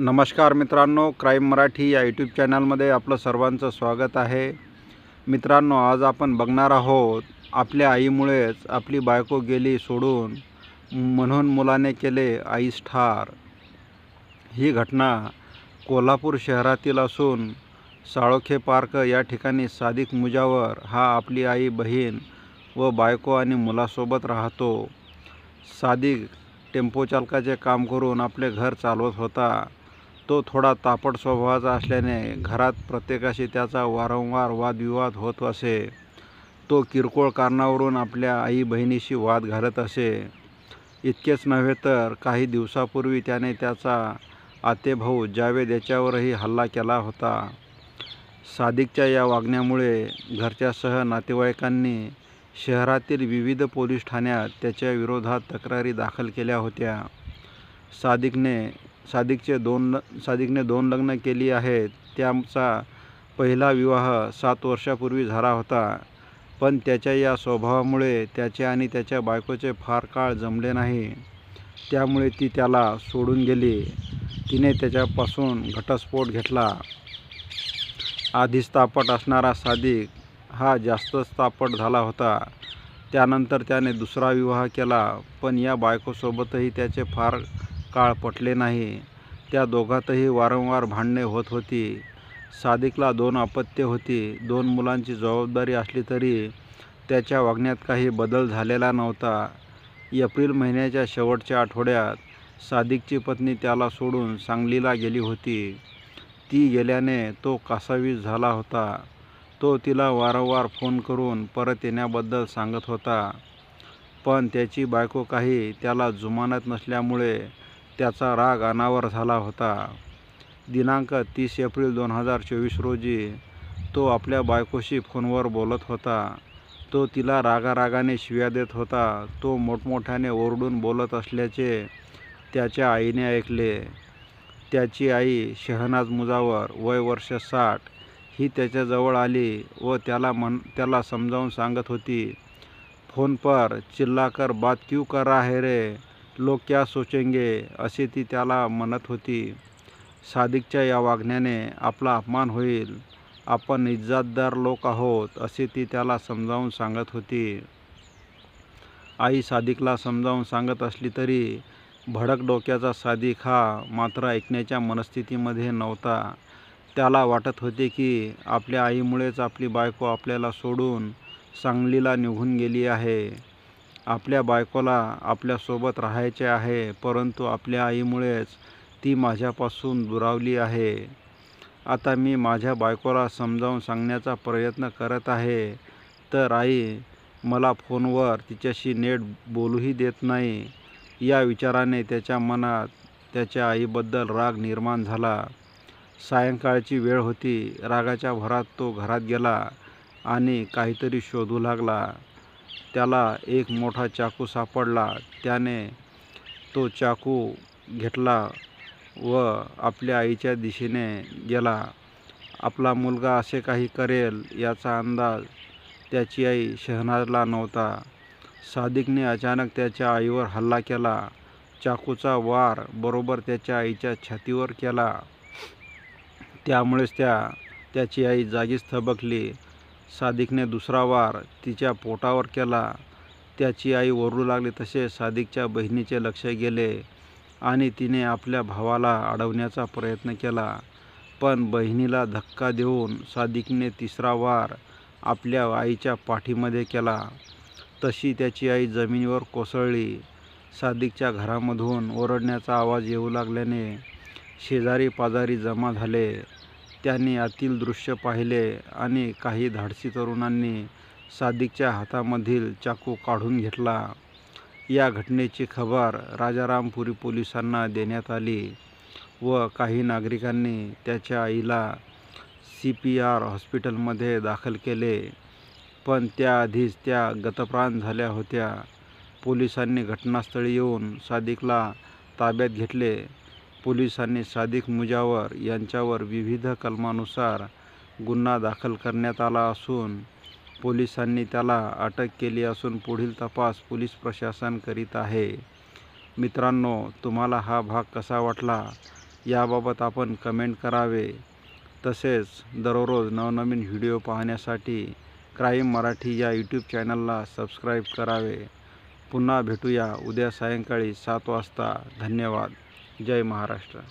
नमस्कार मित्रांनो क्राईम मराठी या यूट्यूब चॅनलमध्ये आपलं सर्वांचं स्वागत आहे. मित्रांनो आज आपण बघणार आहोत आपल्या आईमुळेच आपली बायको गेली सोडून म्हणून मुलाने केले आईस ठार ही घटना कोल्हापूर शहरातील असून साळोखे पार्क या ठिकाणी सादिक मुजावर हा आपली आई बहीण व बायको आणि मुलासोबत राहतो. सादिक टेम्पो चालकाचे काम करून आपले घर चालवत होता. तो थोडा तापट स्वभावाचा असल्याने घरात प्रत्येकाशी त्याचा वारंवार वादविवाद होत असे. तो किरकोळ कारणावरून आपल्या आई बहिणीशी वाद घालत असे. इतकेच नव्हे तर काही दिवसापूर्वी त्याने त्याचा आतेभाऊ जावेद याच्यावरही हल्ला केला होता. सादिकच्या या वागण्यामुळे घरच्यासह नातेवाईकांनी शहरातील विविध पोलीस ठाण्यात त्याच्या विरोधात तक्रारी दाखल केल्या होत्या. सादिकने सादिकचे दोन सादिकने दोन लग्न केली आहेत. त्याचा पहिला विवाह सात वर्षापूर्वी झाला होता. पण त्याच्या या स्वभावामुळे त्याचे आणि त्याच्या बायकोचे फार काळ जमले नाही. त्यामुळे ती त्याला सोडून गेली. तिने त्याच्यापासून घटस्फोट घेतला. आधीच तापट असणारा सादिक हा जास्तच तापट झाला होता. त्यानंतर त्याने दुसरा विवाह केला. पण या बायकोसोबतही त्याचे फार काळ पटले नाही. त्या दोघातही वारंवार भांडणे होत होती. सादिकला दोन अपत्य होती. दोन मुलांची जबाबदारी असली तरी त्याच्या वागण्यात काही बदल झालेला नव्हता. एप्रिल महिन्याच्या शेवटच्या आठवड्यात सादिकची पत्नी त्याला सोडून सांगलीला गेली होती. ती गेल्याने तो कासावीस झाला होता. तो तिला वारंवार फोन करून परत येण्याबद्दल सांगत होता. पण त्याची बायको काही त्याला जुमानत नसल्यामुळे त्याचा राग अनावर झाला होता. दिनांक तीस एप्रिल दोन हजार चोवीस रोजी तो आपल्या बायकोशी फोनवर बोलत होता. तो तिला रागारागाने शिव्या देत होता. तो मोठमोठ्याने ओरडून बोलत असल्याचे त्याच्या आईने ऐकले. त्याची आई शहनाज मुजावर वय वर्ष साठ. ही त्याच्याजवळ आली व त्याला मन त्याला समजावून सांगत होती फोन पर चिल्लाकर बात क्यू कर रहा है रे? लोक क्या सोचेंगे? असे ती त्याला म्हणत होती. सादिकच्या या वागण्याने आपला अपमान होईल. आपण इज्जतदार लोक आहोत असे ती त्याला समजावून सांगत होती. आई सादिकला समजावून सांगत असली तरी भडक डोक्याचा सादिक हा मात्र ऐकण्याच्या मनस्थितीमध्ये नव्हता. त्याला वाटत होते की आपल्या आईमुळेच आपली बायको आपल्याला सोडून सांगलीला निघून गेली आहे. आपल्या बायकोला आपल्यासोबत राहायचे आहे परंतु आपल्या आईमुळेच ती माझ्यापासून दुरावली आहे. आता मी माझ्या बायकोला समजावून सांगण्याचा प्रयत्न करत आहे. तर आई मला फोनवर तिच्याशी नेट बोलूही देत नाही. या विचाराने त्याच्या मनात त्याच्या आईबद्दल राग निर्माण झाला. सायंकाळची वेळ होती. रागाच्या भरात तो घरात गेला आणि काहीतरी शोधू लागला. त्याला एक मोठा चाकू सापडला. त्याने तो चाकू घेतला व आपल्या आईच्या दिशेने गेला. आपला मुलगा असे काही करेल याचा अंदाज त्याची आई शहनाजला नव्हता. सादिकने अचानक त्याच्या आईवर हल्ला केला. चाकूचा वार बरोबर त्याच्या आईच्या छातीवर केला. त्यामुळेच त्या त्याची आई जागीच थबकली. सादिकने दुसरा वार तिच्या पोटावर केला. त्याची आई ओरडू लागली तसे सादिकच्या बहिणीचे लक्ष गेले आणि तिने आपल्या भावाला अडवण्याचा प्रयत्न केला. पण बहिणीला धक्का देऊन सादिकने तिसरा वार आपल्या आईच्या पाठीमध्ये केला. तशी त्याची आई जमिनीवर कोसळली. सादिकच्या घरामधून ओरडण्याचा आवाज येऊ लागल्याने शेजारी पाजारी जमा झाले. त्यांनी आतील दृश्य पाहिले आणि काही धाडसी तरुणांनी सादिकच्या हातामधील चाकू काढून घेतला. या घटनेची खबर राजारामपुरी पोलिसांना देण्यात आली व काही नागरिकांनी त्याच्या आईला सी पी आर हॉस्पिटलमध्ये दाखल केले. पण त्याआधीच त्या गतप्राण झाल्या होत्या. पोलिसांनी घटनास्थळी येऊन सादिकला ताब्यात घेतले. पोलिसांनी सादिक मुजावर यांच्यावर विविध कलमानुसार गुन्हा दाखल करण्यात आला असून पोलिसांनी त्याला अटक केली असून पुढील तपास पोलीस प्रशासन करीत आहे. मित्रांनो तुम्हाला हा भाग कसा वाटला याबाबत आपण कमेंट करावे. तसेच दररोज नवनवीन व्हिडिओ पाहण्यासाठी क्राईम मराठी या यूट्यूब चॅनलला सबस्क्राईब करावे. पुन्हा भेटूया उद्या सायंकाळी सात वाजता. धन्यवाद. जय महाराष्ट्र.